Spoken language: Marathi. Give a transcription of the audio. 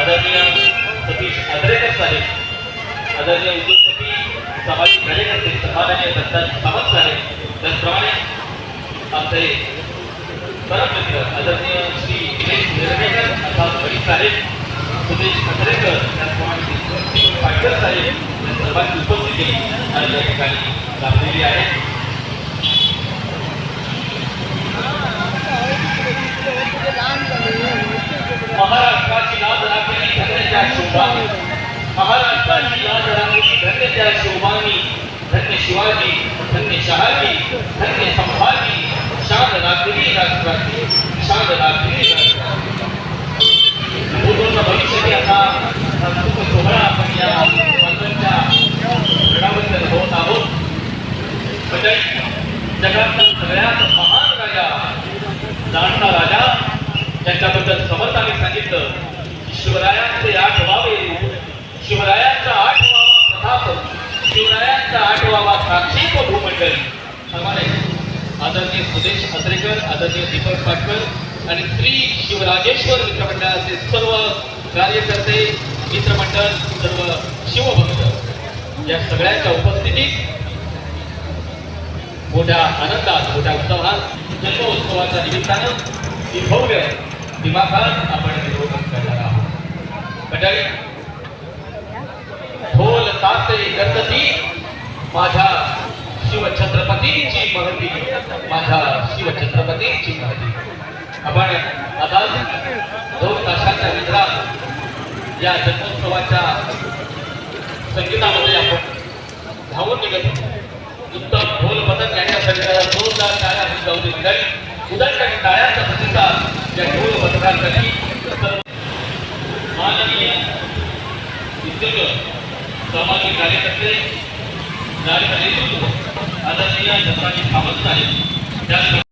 आदरणीय सतीश आदरेकर साहेब आदरणीय उद्योगपती सामाजिक कार्यकर्ते सावंत साहेब त्याचप्रमाणे आमचे परममित्र आदरणीय श्री दिनेश अर्थात वडील साहेब सुदेश खतरेकर त्याचप्रमाणे पाटकर साहेब या सर्वांची उपस्थिती आज या ठिकाणी लाभलेली आहे. लाज राखली धन्यच्या शोभानी महाराष्ट्राची लाज राखली धन्यच्या शोभानी धन्य शिवाजी धन्य शहाजी धन्य संभाजी शांत राखली राष्ट्राची शांत राखली पूर्ण भविष्याची आता सोहळा आपण या मंत्रांच्या गडाबद्दल होत आहोत म्हणजे जगातला सगळ्यात महान राजा जाणता राजा ज्यांच्याबद्दल समर्थाने सांगितलं शिवरायांचे आठ वावे शिवरायांचा आठ वावा प्रताप शिवरायांचा आठ वावा साक्षी भूमंडल प्रमाणे आदरणीय सुदेश हत्रेकर आदरणीय दीपक पाटकर आणि श्री शिवराजेश्वर मित्रमंडळाचे सर्व कार्यकर्ते मित्रमंडळ सर्व शिवभक्त या सगळ्यांच्या उपस्थितीत मोठ्या आनंदात मोठ्या उत्सवात जन्मोत्सवाच्या निमित्तानं ही भव्य दिमाखात आपण निरोधन करणार आहोत मंडळी ढोल तासे गणपती माझ्या शिवछत्रपतीची महती माझ्या शिवछत्रपतीची महती. आपण आता दोन तासाच्या वितरात या जन्मोत्सवाच्या संगीतामध्ये आपण धावून निघत उत्तम ढोल पथक यांच्या संगीताला जोरदार टाळ्या जाऊ दिली जाईल उदंड आणि टाळ्यांचा प्रतिसाद या ढोल पथकांसाठी सर्व माननीय सामाजिक कार्यकर्ते नागरिक नेतृत्व आदरणीय छत्रपती सावंत साहेब त्याचप्रमाणे